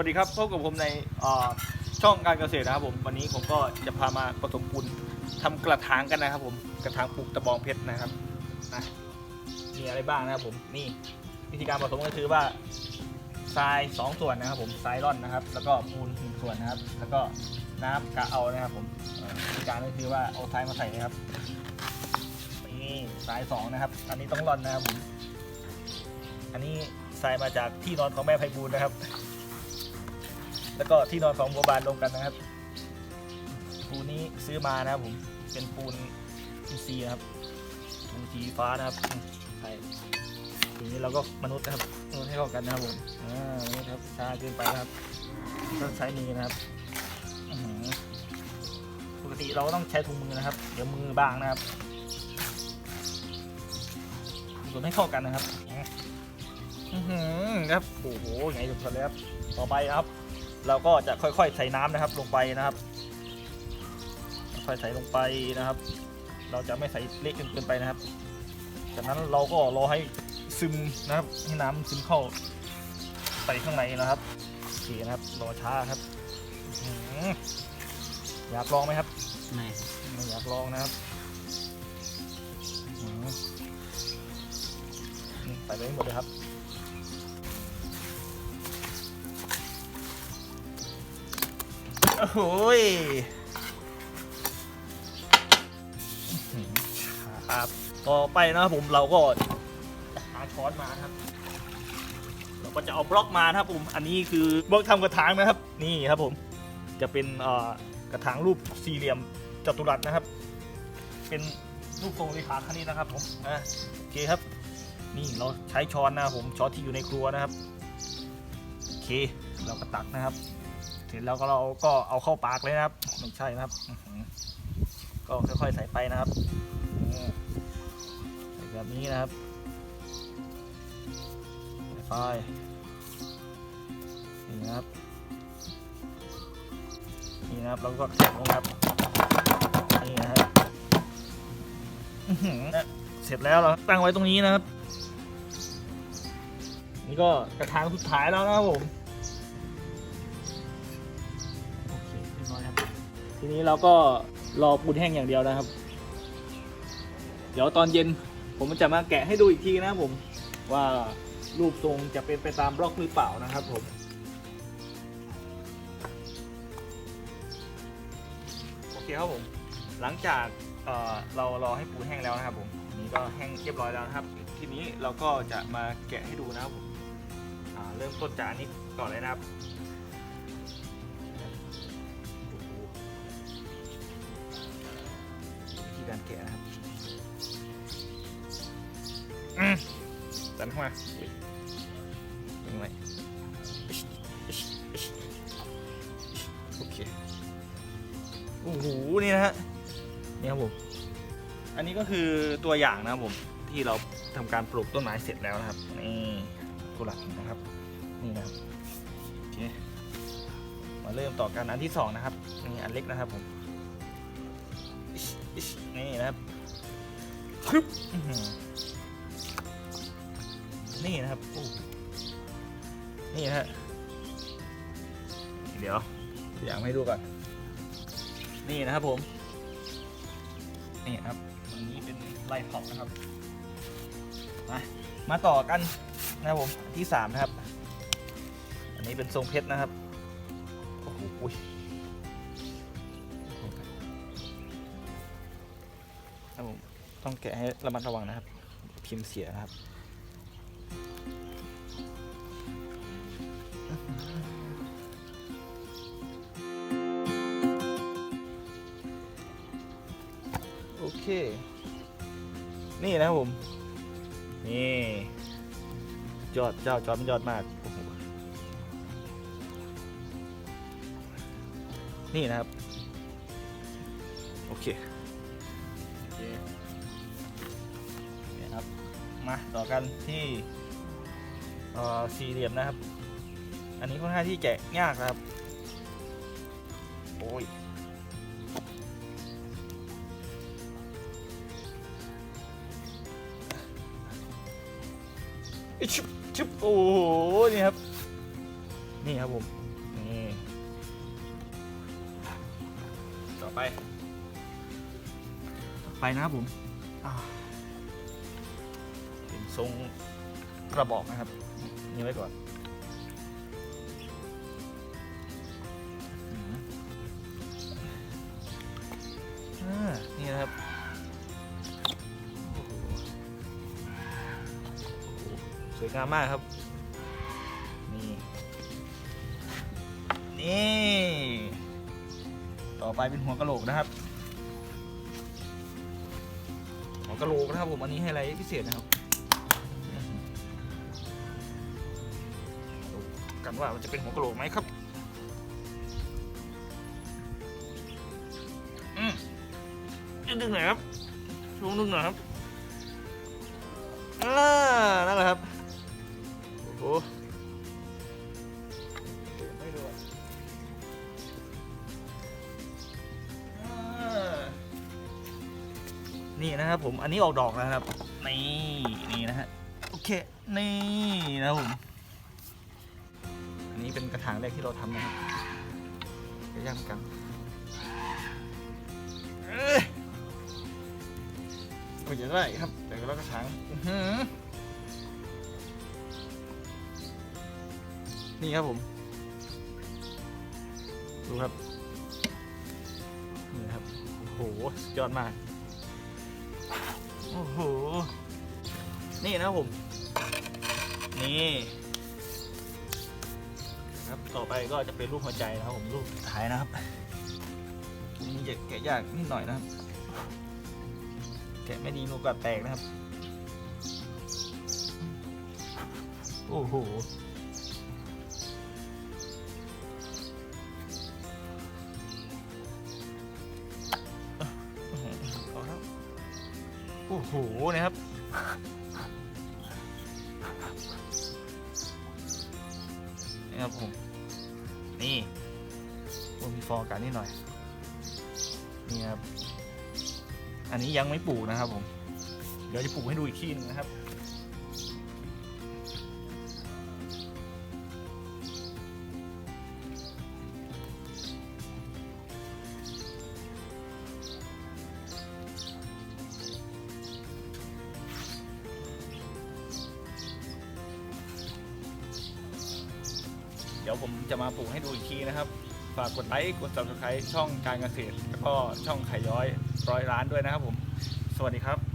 วัสดีครับพบกับผมในช่องการเกษตรนะครับผมวันนี้ผมก็จะพามาผสมปูนทำกระถางกันนะครับ ผมกระถางปลูกตะบองเพชรนะครับนะมีอะไรบ้างนะครับผมนี่วิธีการผสมก็คือว่าทรายสองส่วนนะครับ ผมทรายร่อนนะครับ แล้วก็ปูนหนึ่งส่วนนะครับ แล้วก็น้ำกะเอานะครับผมวิธีการก็คือว่าเอาทรายมาใส่นะครับนี่ทรายสองนะครับ อันนี้ต้องร่อนนะครับผมอันนี้ทรายมาจากที่นอนของแม่ไพบูลนะครับ แล้วก็ที่นอนของบัวบานรวมกันนะครับ ปูนี้ซื้อมานะครับผมเป็นปูนอินซีนะครับปูนสีฟ้านะครับใช่ทีนี้เราก็มนุษย์นะครับมนุษย์ให้เข้ากันนะครับผมอ่านุษย์ครับชาเกินไปนะครับต้องใช้มือนะครับปกติเราต้องใช้ถุงมือนะครับ เดี๋ยวมือบางนะครับผสมให้เข้ากันนะครับ อือหือครับ โอ้โหใหญ่สุดๆเลยครับ ต่อไปครับ เราก็จะค่อยๆใส่น้ำนะครับลงไปนะครับ ค่อยๆใส่ลงไปนะครับ เราจะไม่ใส่เละจนเกินไปนะครับ จากนั้นเราก็รอให้ซึมนะครับให้น้ำซึมเข้าไปข้างในนะครับโอเคนะครับรอช้าครับอื้อหืออยากลองไหมครับไม่ไม่อยากลองนะครับอื้อหือนี่ใส่ไปให้หมดเลยครับ โอ้โหยครับต่อไปนะครับผมเราก็หาช้อนมาครับ เราก็จะเอาบล็อกมานะครับผมอันนี้คือบล็อกทำกระถางนะครับ นี่ครับผมจะเป็นเอ่อกระถางรูปสี่เหลี่ยมจัตุรัสนะครับ เป็นรูปทรงเลขาคณิตนะครับผมอะโอเคครับ นี่เราใช้ช้อนนะครับผมช้อนที่อยู่ในครัวนะครับโอเคเราก็ตักนะครับ เสร็จแล้วก็เราก็เอาเข้าปากเลยนะครับ ไม่ใช่นะครับ ก็ค่อยๆใส่ไปนะครับใส่แบบนี้นะครับใส่ไปนี่นะครับ นี่นะครับแล้วก็แกะลงครับ นี่นะครับเสร็จแล้วเราตั้งไว้ตรงนี้นะครับ นี่ก็กระถางสุดท้ายแล้วนะครับผม ทีนี้เราก็รอปูนแห้งอย่างเดียวนะครับ เดี๋ยวตอนเย็นผมจะมาแกะให้ดูอีกทีนะผมว่ารูปทรงจะเป็นไปตามบล็อกหรือเปล่านะครับผมโอเคครับผมหลังจากเเรารอให้ปูนแห้งแล้วนะครับผมนี้ก็แห้งเรียบร้อยแล้วนะครับ ทีนี้เราก็จะมาแกะให้ดูนะครับผมเริ่มต้นจากนี้ก่อนเลยนะครับ การแกะนะครับอืมดันเข้ามาอุ๊ยยังไงโอเคโอ้โหนี่นะฮะนี่ครับผมอันนี้ก็คือตัวอย่างนะครับผมที่เราทำการปลูกต้นไม้เสร็จแล้วนะครับนี่กุหลาบนะครับนี่นะครับโอเคมาเริ่มต่อกันอันที่สองนะครับนี่อันเล็กนะครับผมอิ๊ชอิ๊ช นี่นะครับครึบอื้อหือนี่นะครับโอ้นี่นะฮะเดี๋ยวอยากให้ดูก่อนนี่นะครับผม นี่ครับอันนี้เป็นไลท์ท็อปนะครับ มามาต่อกันนะครับผมอันที่สามนะครับ อันนี้เป็นทรงเพชรนะครับโอ้โห ครับผมต้องแกะให้ระมัดระวังนะครับ พิมพ์เสียนะครับโอเค นี่นะครับผม นี่ยอดเจ้าจอมยอดมาก นี่นะครับ โอเค มาต่อกันที่สี่เหลี่ยมนะครับ อันนี้ค่อนข้างที่แกะยากครับ โอ้ยชุบชุบโอ้โห นี่ครับ นี่ครับผม นี่ ต่อไป ต่อไปนะครับผมอ่า ทรงกระบอกนะครับนี่ไว้ก่อนอนี่นะครับสวยงามมากครับ นี่ นี่ ต่อไปเป็นหัวกะโหลกนะครับ หัวกะโหลกนะครับผม อันนี้ให้อะไรพิเศษนะครับ กันว่ามันจะเป็นหัวกะโหลกไหมครับอืมดึงหน่อยครับช่วงนึงหน่อยครับอ่านั่นแหละครับโอ้โหไม่ดูอะนี่นะครับผม อันนี้ออกดอกนะครับ นี่ นี่นะฮะ โอเค นี่นะครับผม อันนี้เป็นกระถางแรกที่เราทำนะครับจะย่างกันเอ้ยโอ้ยจะได้ครับแต่ก็แล้วกระถางนี่ครับผม ดูครับ นี่ครับ โอ้โหสุดยอดมาก โอ้โห นี่นะครับผม นี่ ครับ ต่อไปก็จะเป็นรูปหัวใจนะครับผมรูปสุดท้ายนะครับนี่จะแกะยากนิดหน่อยนะครับ แกะไม่ดีโอกาสแตกนะครับ โอ้โหโอ้โหนะครับ ครับผม นี่ผมมีฟองอากาศนิดหน่อย นี่ครับ อันนี้ยังไม่ปลูกนะครับผม เดี๋ยวจะปลูกให้ดูอีกทีนึงนะครับ ดี๋ยวผมจะมาปลูกให้ดูอีกทีนะครับ ฝากกดไลค์กด subscribe ช่องการเกษตร แล้วก็ช่องไข่ย้อยร้อยล้านด้วยนะครับผม สวัสดีครับ